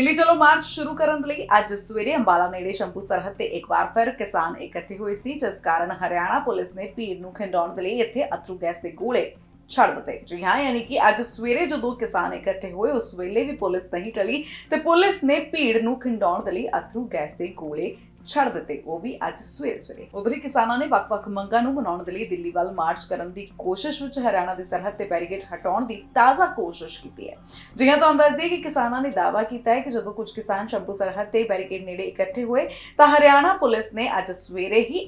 ਦਿੱਲੀ ਚਲੋ ਮਾਰਚ ਸ਼ੁਰੂ ਕਰਨ ਲਈ ਅੱਜ ਸਵੇਰੇ ਅੰਬਾਲਾ ਨੇੜੇ ਸ਼ੰਭੂ ਸਰਹੱਦ ਤੇ ਇੱਕ ਵਾਰ ਫਿਰ ਕਿਸਾਨ ਇਕੱਠੇ ਹੋਏ ਸੀ, ਜਿਸ ਕਾਰਨ ਹਰਿਆਣਾ ਪੁਲਿਸ ਨੇ ਭੀੜ ਨੂੰ ਖਿੰਡਾਉਣ ਦੇ ਲਈ ਇੱਥੇ ਅਥਰੂ ਗੈਸ ਦੇ ਗੋਲੇ ਛੱਡ ਦਿੱਤੇ। ਜੀ ਹਾਂ, ਯਾਨੀ ਕਿ ਅੱਜ ਸਵੇਰੇ ਜਦੋਂ ਕਿਸਾਨ ਇਕੱਠੇ ਹੋਏ, ਉਸ ਵੇਲੇ ਵੀ ਪੁਲਿਸ ਨਹੀਂ ਟਲੀ ਤੇ ਪੁਲਿਸ ਨੇ ਭੀੜ ਨੂੰ ਖਿੰਡਾਉਣ ਦੇ ਲਈ ਅਥਰੂ ਗੈਸ ਦੇ ਗੋਲੇ ਛੱਡ ਦਿੱਤੇ, ਉਹ ਵੀ ਅੱਜ ਸਵੇਰੇ ਸਵੇਰੇ। ਉਧਰ ਹੀ ਕਿਸਾਨਾਂ ਨੇ ਵੱਖ-ਵੱਖ ਮੰਗਾਂ ਨੂੰ ਮਨਾਉਣ ਦੇ ਲਈ ਦਿੱਲੀ ਵੱਲ ਮਾਰਚ ਕਰਨ ਦੀ ਕੋਸ਼ਿਸ਼ ਵਿੱਚ ਹਰਿਆਣਾ ਦੀ ਸਰਹੱਦ ਤੇ ਬੈਰੀਕੇਡ ਹਟਾਉਣ ਦੀ ਤਾਜ਼ਾ ਕੋਸ਼ਿਸ਼ ਕੀਤੀ ਹੈ। ਜਿਵੇਂ ਤੁਹਾਨੂੰ ਦੱਸਦੇ ਕਿ ਕਿਸਾਨਾਂ ਨੇ ਦਾਅਵਾ ਕੀਤਾ ਹੈ ਕਿ ਜਦੋਂ ਕੁਝ ਕਿਸਾਨ ਸ਼ੰਭੂ ਸਰਹੱਦ ਤੇ ਬੈਰੀਕੇਡ ਨੇੜੇ ਇਕੱਠੇ ਹੋਏ, ਤਾਂ ਹਰਿਆਣਾ ਪੁਲਿਸ ਨੇ ਅੱਜ ਸਵੇਰੇ ਹੀ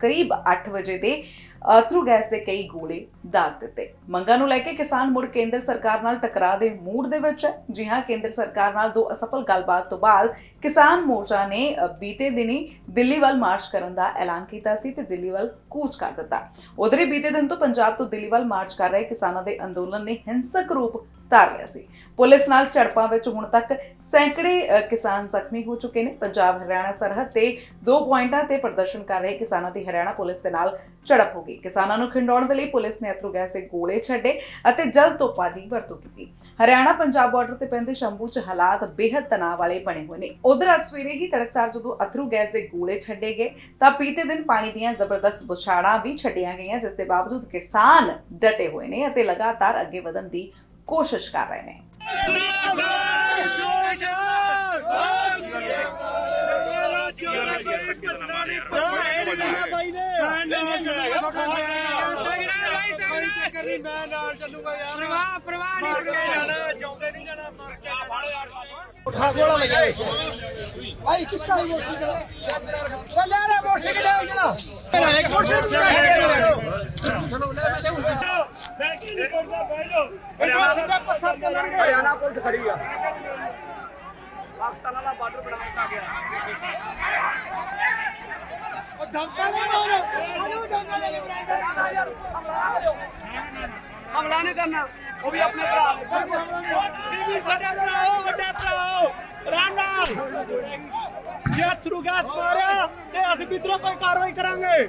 ਕਰੀਬ 8 ਵਜੇ ਦੇ ਅਥਰੂ ਗੈਸ ਦੇ ਕਈ ਗੋਲੇ ਦਾਗ ਦਿੱਤੇ। ਮੰਗਾਂ ਨੂੰ ਲੈ ਕੇ ਕਿਸਾਨ ਮੁੜ ਕੇਂਦਰ ਸਰਕਾਰ ਨਾਲ ਟਕਰਾਅ ਦੇ ਮੂਡ ਦੇ ਵਿੱਚ ਹੈ। ਜੀ ਹਾਂ, ਕੇਂਦਰ ਸਰਕਾਰ ਨਾਲ ਦੋ ਅਸਫਲ ਗੱਲਬਾਤ ਤੋਂ ਬਾਅਦ ਕਿਸਾਨ ਮੋਰਚਾ ਨੇ ਅ, ਬੀਤੇ ਦਿਨੀ ਦਿੱਲੀ ਵੱਲ ਮਾਰਚ ਕਰਨ ਦਾ ਐਲਾਨ ਕੀਤਾ ਸੀ ਤੇ ਦਿੱਲੀ ਵੱਲ ਕੂਚ ਕਰ ਦਿੱਤਾ। ਉਧਰ ਹੀ ਬੀਤੇ ਦਿਨ ਤੋਂ ਪੰਜਾਬ ਤੋਂ ਦਿੱਲੀ ਵੱਲ ਮਾਰਚ ਕਰ ਰਹੇ ਕਿਸਾਨਾਂ ਦੇ ਅੰਦੋਲਨ ਨੇ ਹਿੰਸਕ ਰੂਪ ਧਾਰ ਲਿਆ ਸੀ। ਪੁਲਿਸ ਨਾਲ ਝੜਪਾਂ ਵਿੱਚ ਹੁਣ ਤੱਕ ਸੈਂਕੜੇ ਕਿਸਾਨ ਜ਼ਖਮੀ ਹੋ ਚੁੱਕੇ ਨੇ। ਪੰਜਾਬ, ਹਰਿਆਣਾ ਸਰਹੱਦ ਤੇ ਦੋ ਪੁਆਇੰਟਾਂ ਤੇ ਪ੍ਰਦਰਸ਼ਨ ਕਰ ਰਹੇ ਕਿਸਾਨਾਂ ਦੀ ਹਰਿਆਣਾ ਪੁਲਿਸ ਦੇ ਨਾਲ ਝੜਪ ਹੋ ਗਈ। ਕਿਸਾਨਾਂ ਨੂੰ ਖਿੰਡਾਉਣ ਦੇ ਲਈ ਪੁਲਿਸ ਨੇ ਅਥਰੂ ਗੈਸ ਦੇ ਗੋਲੇ ਛੱਡੇ ਅਤੇ ਜਲ ਤੋਪਾਂ ਦੀ ਵਰਤੋਂ ਕੀਤੀ। ਹਰਿਆਣਾ ਪੰਜਾਬ ਬਾਰਡਰ ਤੇ ਪੈਂਦੇ ਸ਼ੰਭੂ 'ਚ ਹਾਲਾਤ ਬੇहद ਤਣਾਅ ਵਾਲੇ ਬਣੇ ਹੋਏ ਨੇ। ਉਧਰ ਅੱਜ ਸਵੇਰੇ ਹੀ ਤੜਕਸਾਰ ਜਦੋਂ ਅਥਰੂ ਗੈਸ ਦੇ ਗੋਲੇ ਛੱਡੇ ਗਏ, ਤਾਂ ਪੀਤੇ ਦਿਨ ਪਾਣੀ ਦੀਆਂ ਜ਼ਬਰਦਸਤ ਬੁਛਾੜਾਂ ਵੀ ਛੱਡੀਆਂ ਗਈਆਂ, ਜਿਸ ਦੇ ਬਾਵਜੂਦ ਕਿਸਾਨ ਡਟੇ ਹੋਏ ਨੇ ਅਤੇ ਲਗਾਤਾਰ ਅੱਗੇ ਵਧਣ ਦੀ ਕੋਸ਼ਿਸ਼ ਕਰ ਰਹੇ ਨੇ ਮੈਂ ਨਾਲ ਚੱਲੂਗਾ ਯਾਰ ਪ੍ਰਵਾਹ ਪ੍ਰਵਾਹ ਨਹੀਂ ਮਰ ਕੇ ਕਰਨਾ ਜਾਣਾ ਜਿਉਂਦੇ ਨਹੀਂ ਜਾਣਾ ਮਰ ਕੇ ਜਾਣਾ उठा बोला लगा भाई किसका है मोटरसाइकिल चल यार मोटरसाइकिल ਬਿਲਕੁਲ ਸਿੱਧਾ ਪੱਥਰ ਚੱਲਣਗੇ ਹਰਿਆਣਾ ਪੁਲਿਸ ਖੜੀ ਆ ਪਾਕਿਸਤਾਨ ਵਾਲਾ ਬਾਰਡਰ ਬਣਾ ਦਿੱਤਾ ਗਿਆ ਉਹ ਡੰਕਾ ਲੈ ਮਾਰ ਆਲੂ ਡੰਕਾ ਲੈ ਹਮਲਾ ਨਹੀਂ ਕਰਨਾ ਉਹ ਵੀ ਆਪਣੇ ਭਰਾ ਤੁਸੀਂ ਵੀ ਸਾਡੇ ਭਰਾ ਹੋ ਵੱਡੇ ਭਰਾ ਹੋ ਰਾਣਾ, ਜੇ ਥਰੂ ਗੈਸ ਮਾਰਿਆ ਤੇ ਅਸੀਂ ਵਿਦਰੋਹ ਪਰ ਕਾਰਵਾਈ ਕਰਾਂਗੇ?